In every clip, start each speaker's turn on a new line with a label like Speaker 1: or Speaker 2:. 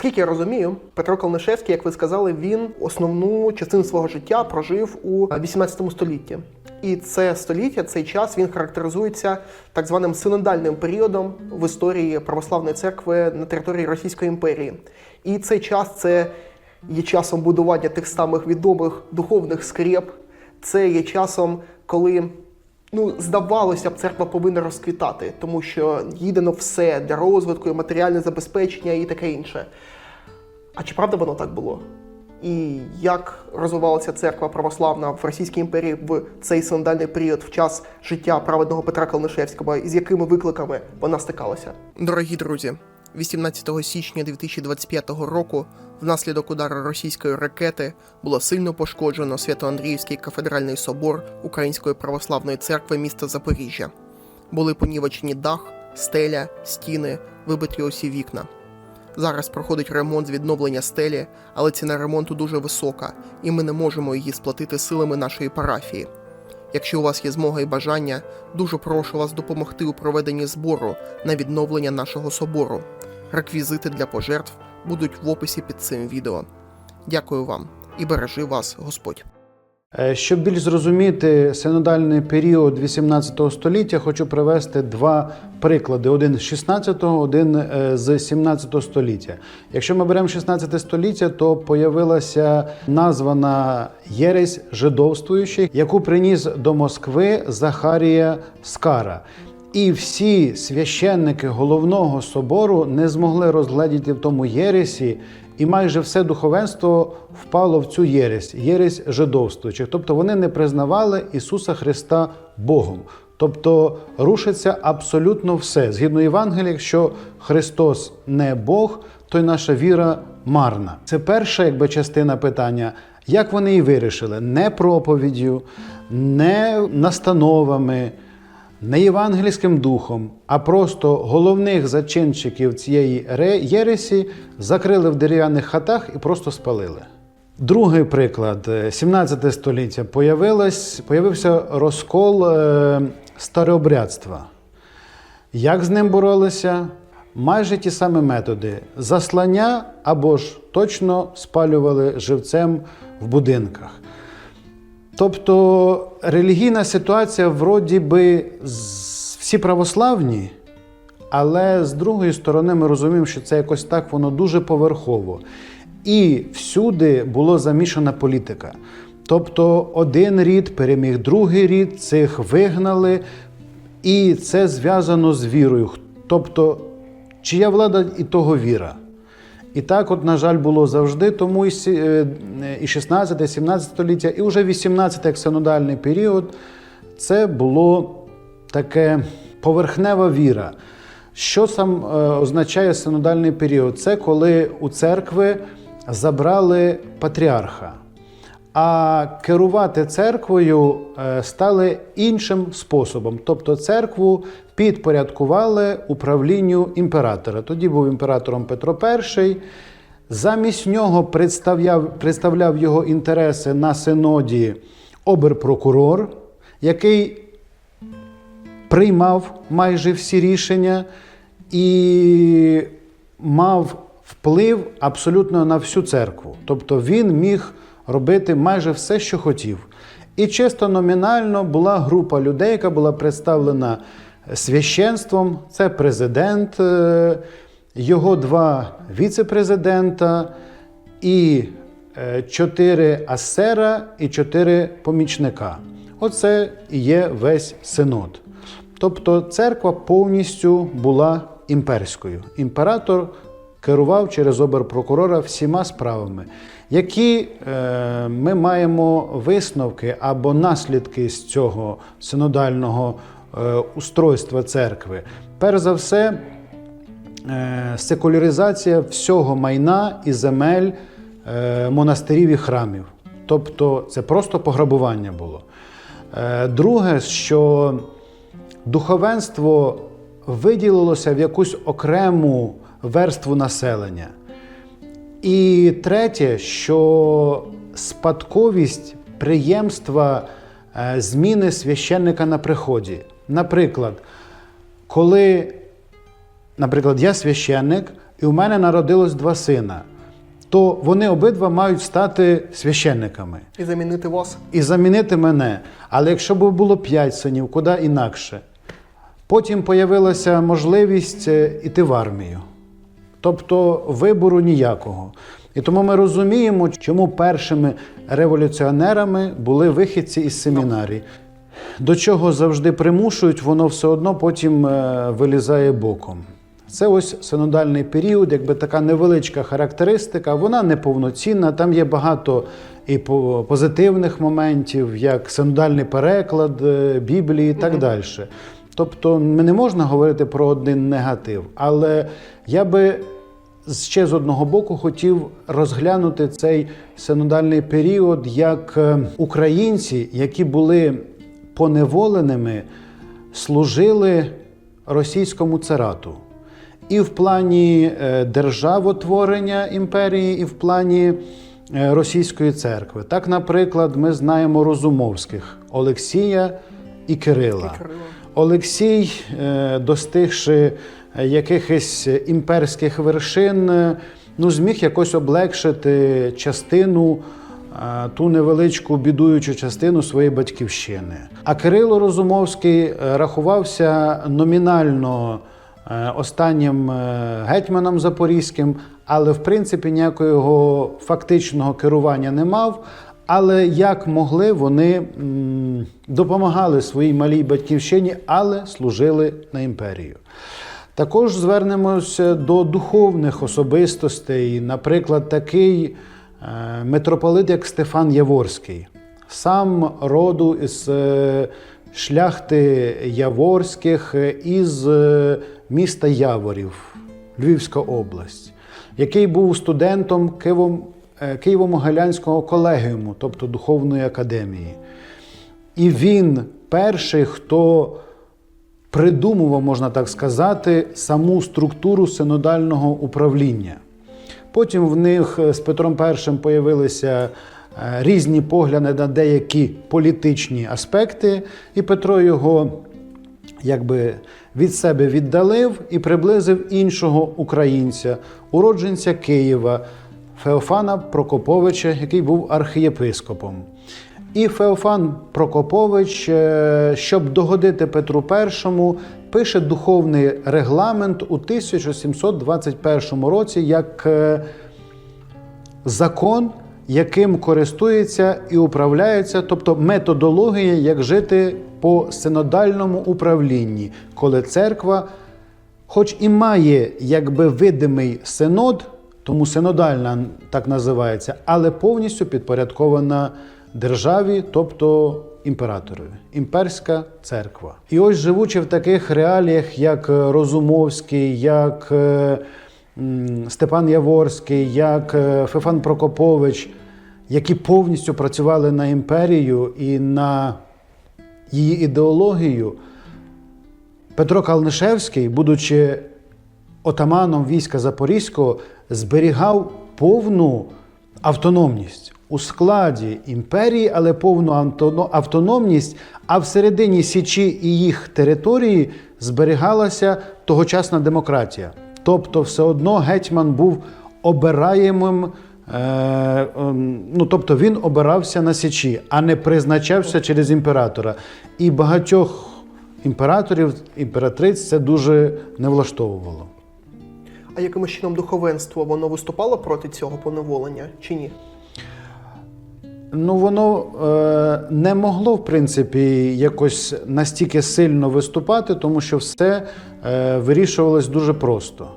Speaker 1: Наскільки я розумію, Петро Колнишевський, як ви сказали, він основну частину свого життя прожив у 18 столітті. І це століття, цей час він характеризується так званим синодальним періодом в історії православної церкви на території Російської імперії. І цей час це є часом будування тих самих відомих духовних скреп. Це є часом, коли ну, здавалося б, церква повинна розквітати, тому що їдено все для розвитку, і матеріальне забезпечення і таке інше. А чи правда воно так було? І як розвивалася церква православна в Російській імперії в цей синодальний період в час життя праведного Петра Калнишевського, і з якими викликами вона стикалася? Дорогі друзі, 18 січня 2025 року внаслідок удару російської ракети було сильно пошкоджено Свято-Андріївський кафедральний собор Української православної церкви міста Запоріжжя. Були понівечені дах, стеля, стіни, вибиті усі вікна. Зараз проходить ремонт з відновлення стелі, але ціна ремонту дуже висока, і ми не можемо її сплатити силами нашої парафії. Якщо у вас є змога і бажання, дуже прошу вас допомогти у проведенні збору на відновлення нашого собору. Реквізити для пожертв будуть в описі під цим відео. Дякую вам і бережи вас Господь.
Speaker 2: Е, Щоб більш зрозуміти синодальний період 18 століття, хочу привести два приклади: один з 16-го, один е, з 17 століття. Якщо ми беремо 16 століття, то появилася названа єресь жидовствуючий, яку приніс до Москви Захарія Скара. І всі священники головного собору не змогли розгледіти в тому єресі, і майже все духовенство впало в цю єресь, єресь жидовствуючих. Тобто вони не признавали Ісуса Христа Богом. Тобто рушиться абсолютно все. Згідно Євангелія, якщо Христос не Бог, то й наша віра марна. Це перша якби, частина питання. Як вони її вирішили? Не проповіддю, не настановами не євангельським духом, а просто головних зачинщиків цієї ре- єресі закрили в дерев'яних хатах і просто спалили. Другий приклад, Е, 17 століття, появилось, появився розкол е, старообрядства. Як з ним боролися? Майже ті самі методи: заслання або ж точно спалювали живцем в будинках. Тобто релігійна ситуація вроді би всі православні, але з другої сторони ми розуміємо, що це якось так воно дуже поверхово. І всюди була замішана політика. Тобто один рід переміг другий рід, цих вигнали, і це зв'язано з вірою. Тобто, чия влада і того віра. І так, от, на жаль, було завжди, тому і сі- е, і 16, і 17 століття, і вже 18 як синодальний період, це було таке поверхнева віра. Що сам е, означає синодальний період? Це коли у церкви забрали патріарха. А керувати церквою е, стали іншим способом. Тобто церкву підпорядкували управлінню імператора. Тоді був імператором Петро І. Замість нього представляв, представляв його інтереси на синоді оберпрокурор, який приймав майже всі рішення і мав вплив абсолютно на всю церкву. Тобто він міг робити майже все, що хотів. І чисто номінально була група людей, яка була представлена священством. Це президент, е, його два віце-президента і е, чотири асера і чотири помічника. Оце і є весь синод. Тобто церква повністю була імперською. Імператор керував через оберпрокурора всіма справами. Які е, ми маємо висновки або наслідки з цього синодального е, устройства церкви? Перш за все, е, секуляризація всього майна і земель монастирів і храмів. Тобто це просто пограбування було. Друге, що духовенство виділилося в якусь окрему верству населення. І третє, що спадковість приємства е, зміни священника на приході. Наприклад, коли, наприклад, я священник, і у мене народилось два сина, то вони обидва мають стати священниками
Speaker 1: І замінити вас.
Speaker 2: і замінити мене. Але якщо б було п'ять синів, куди інакше. Потім появилася можливість е, іти в армію. Тобто вибору ніякого. І тому ми розуміємо, чому першими революціонерами були вихідці із семінарій. До чого завжди примушують, воно все одно потім е, вилізає боком. Це ось синодальний період, якби така невеличка характеристика, вона неповноцінна. Там є багато і по- позитивних моментів, як синодальний переклад е, Біблії і так далі. Тобто не можна говорити про один негатив, але я би ще з одного боку хотів розглянути цей синодальний період як е, українці, які були поневоленими, служили російському царату. І в плані е, державотворення імперії, і в плані е, російської церкви. Так, наприклад, ми знаємо Розумовських Олексія і Кирила.
Speaker 1: І Кирила.
Speaker 2: Олексій, е, достигши е, якихось імперських вершин, е, ну, зміг якось облегшити частину, ту невеличку бідуючу частину своєї батьківщини. А Кирило Розумовський рахувався номінально останнім гетьманом запорізьким, але в принципі ніякого фактичного керування не мав. Але як могли, вони допомагали своїй малій батьківщині, але служили на імперію. Також звернемося до духовних особистостей, наприклад, такий е, митрополит, як Стефан Яворський, сам роду із е, шляхти Яворських, е, із міста Яворів, Львівська область, який був студентом Києвом, е, Києво-Могилянського колегіуму, тобто Духовної академії. І він перший, хто придумував, можна так сказати, саму структуру синодального управління. Потім в них е, з Петром І появилися е, різні погляди на деякі політичні аспекти, і Петро його якби від себе віддалив і приблизив іншого українця, уродженця Києва, Феофана Прокоповича, який був архієпископом. І Феофан Прокопович, е, щоб догодити Петру І, пише духовний регламент у 1721 році як е, закон, яким користується і управляється, тобто методологія, як жити по синодальному управлінні, коли церква, хоч і має якби видимий синод, тому синодальна так називається, але повністю підпорядкована державі, тобто імператорові, імперська церква. І ось живучи в таких реаліях, як е, Розумовський, як е, Степан Яворський, як е, Фефан Прокопович, які повністю працювали на імперію і на її ідеологію, Петро Калнишевський, будучи отаманом війська Запорізького, зберігав повну автономність у складі імперії, але повну автономність, а всередині Січі і їх території зберігалася тогочасна демократія. Тобто, все одно гетьман був обираємим. Е, ем, ну, тобто він обирався на Січі, а не призначався через імператора. І багатьох імператорів, імператриць це дуже не влаштовувало.
Speaker 1: А якимось чином духовенство воно виступало проти цього поневолення чи ні?
Speaker 2: Ну, воно е, не могло, в принципі, якось настільки сильно виступати, тому що все е, вирішувалось дуже просто.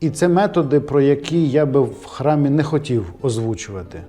Speaker 2: І це методи, про які я би в храмі не хотів озвучувати.